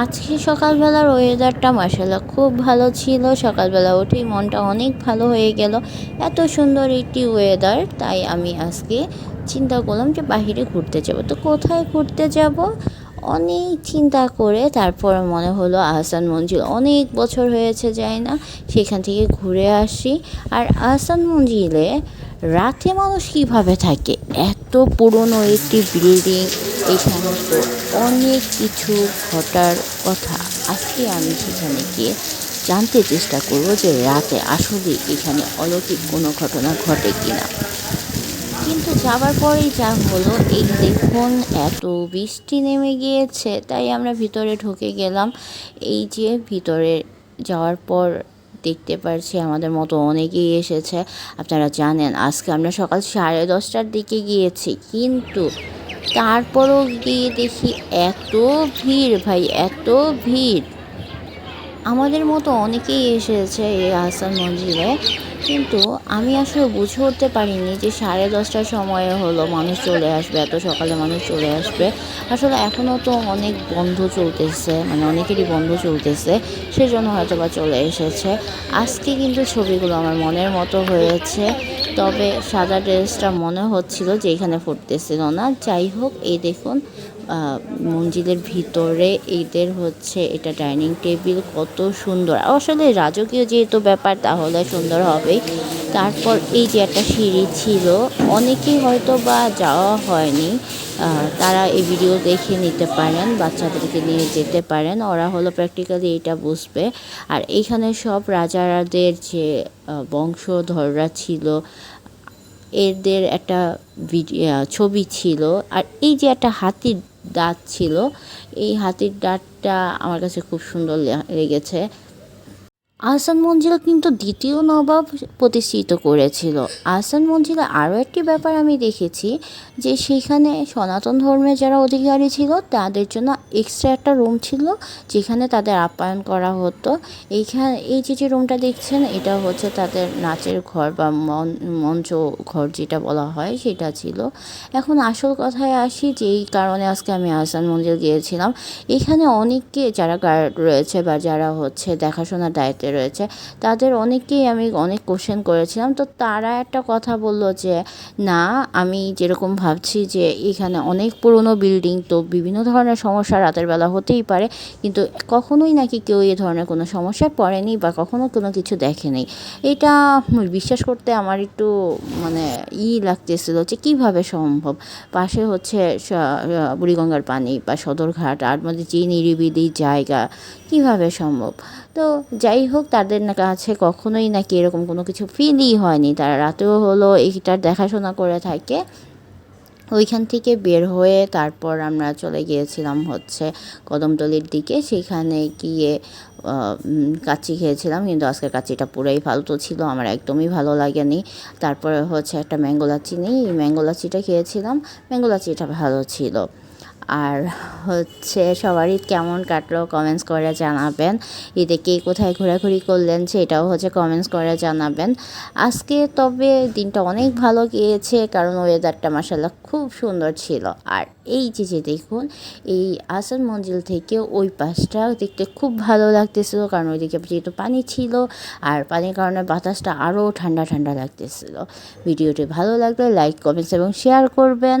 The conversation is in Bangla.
আজকে সকালবেলার ওয়েদারটা মাসাল্লাহ খুব ভালো ছিল। সকালবেলা উঠেই মনটা অনেক ভালো হয়ে গেল। এত সুন্দর একটি ওয়েদার তাই আমি আজকে চিন্তা করলাম যে বাহিরে ঘুরতে যাব। তো কোথায় ঘুরতে যাব? অনেক চিন্তা করে তারপর মনে হলো আহসান মঞ্জিল অনেক বছর হয়েছে যায় না, সেখান থেকে ঘুরে আসি। আর আহসান মঞ্জিলে রাতে মানুষ কীভাবে থাকে? এত পুরনো একটি বিল্ডিং এখানে তো অনেক কিছু ঘটার কথা। আজকে আমি সেখানে গিয়ে জানতে চেষ্টা করব যে রাতে আসলে এখানে অলৌকিক কোনো ঘটনা ঘটে কিনা। কিন্তু যাবার পরেই যা হলো, এই দেখুন এত বৃষ্টি নেমে গিয়েছে, তাই আমরা ভিতরে ঢুকে গেলাম। এই যে ভিতরে যাওয়ার পর দেখতে পারছি, আমাদের মতো অনেকেই এসেছে। আপনারা জানেন, আজকে আমরা সকাল সাড়ে দশটার দিকে গিয়েছি, কিন্তু তারপরও গিয়ে দেখি এত ভিড় ভাই, এত ভিড়। আমাদের মতো অনেকেই এসেছে এই আহসান মঞ্জিলে, কিন্তু আমি আসলে বুঝে উঠতে পারিনি যে সাড়ে দশটার সময়ে হলো মানুষ চলে আসবে, এত সকালে মানুষ চলে আসবে। আসলে এখনও তো অনেক বন্ধ চলতেছে মানে অনেকেরই বন্ধ চলতেছে, সেজন্য হয়তো বা চলে এসেছে। আজকে কিন্তু ছবিগুলো আমার মনের মতো হয়েছে, তবে সাদা ড্রেসটা মনে হচ্ছিল যে এখানে ফুটতেছিল না। যাই হোক, এই দেখুন মঞ্জিলের ভিতরে এদের হচ্ছে এটা ডাইনিং টেবিল কত সুন্দর। আসলে রাজকীয় যেহেতু ব্যাপার, তাহলে সুন্দর হবেই। তারপর এই যে একটা সিঁড়ি ছিল, অনেকেই হয়তো বা যাওয়া হয়নি। তারা এই ভিডিও দেখে নিতে পারেন, বাচ্চাদেরকে নিয়ে যেতে পারেন। ওরা হলো প্র্যাকটিক্যালি এটা বুঝবে। আর এইখানে সব রাজারাদের যে বংশধররা ছিল এদের একটা ছবি ছিল। আর এই যে একটা হাতির দাঁত ছিল, এই হাতির দাঁতটা আমার কাছে খুব সুন্দর লেগেছে। আহসান মঞ্জিল কিন্তু দ্বিতীয় নবাব প্রতিষ্ঠিত করেছিল। আহসান মঞ্জিলে আরও একটি ব্যাপার আমি দেখেছি যে সেখানে সনাতন ধর্মের যারা অধিকারী ছিল, তাদের জন্য এক্সট্রা একটা রুম ছিল যেখানে তাদের আপ্যায়ন করা হতো। এইখানে, এই যে যে রুমটা দেখছেন, এটা হচ্ছে তাদের নাচের ঘর বা মন, মঞ্চ ঘর যেটা বলা হয়, সেটা ছিল। এখন আসল কথায় আসি যে এই কারণে আজকে আমি আহসান মঞ্জিল গিয়েছিলাম। এখানে অনেককে যারা গার্ড রয়েছে বা যারা হচ্ছে দেখাশোনার দায়িত্বে রয়েছে। তাদের অনেককেই আমি অনেক কোশ্চেন করেছিলাম। তো তারা একটা কথা বলল যে, না, আমি যেরকম ভাবছি যে, এখানে অনেক পুরনো বিল্ডিং তো বিভিন্ন ধরনের সমস্যা রাতের বেলা হতেই পারে। কিন্তু কখনোই নাকি কেউ এই ধরনের কোনো সমস্যায় পড়েনি বা কখনো কোনো কিছু দেখেনি। এটা বিশ্বাস করতে আমার একটু মানে ই লাগতেছিল যে, কীভাবে সম্ভব? পাশে হচ্ছে বুড়িগঙ্গার পানি বা সদরঘাট, আর মধ্যে যে নিরিবিলি জায়গা, কীভাবে সম্ভব? তো যাই হোক তাদের কাছে কখনোই নাকি এরকম কোনো কিছু ফিলই হয়নি। তারা রাতেও হলো এইটার দেখাশোনা করে থাকে। ওইখান থেকে বের হয়ে তারপর আমরা চলে গিয়েছিলাম হচ্ছে কদমতলির দিকে। সেখানে গিয়ে কাচি খেয়েছিলাম। কিন্তু আজকের কাচ্চিটা পুরোই ফালতু ছিল, আমার একদমই ভালো লাগেনি। তারপরে হচ্ছে একটা ম্যাঙ্গো লাচ্ছি নেই। এই ম্যাঙ্গো লাচ্ছিটা খেয়েছিলাম। ম্যাঙ্গো লাচ্ছিটা ভালো ছিল। আর হচ্ছে সবার ঈদ কেমন কাটলো কমেন্টস করে জানাবেন। ঈদে কে কোথায় ঘোরাঘুরি করলেন সেটাও হচ্ছে কমেন্টস করে জানাবেন। আজকে তবে দিনটা অনেক ভালো গিয়েছে কারণ ওয়েদারটা মাসাল্লাহ খুব সুন্দর ছিল। আর এই যে যে দেখুন, এই আসান মঞ্জিল থেকে ওই পাশটা দেখতে খুব ভালো লাগতেছিল কারণ ওইদিকে যেহেতু পানি ছিল আর পানির কারণে বাতাসটা আরও ঠান্ডা ঠান্ডা লাগতেছিল। ভিডিওটি ভালো লাগলে লাইক কমেন্টস এবং শেয়ার করবেন।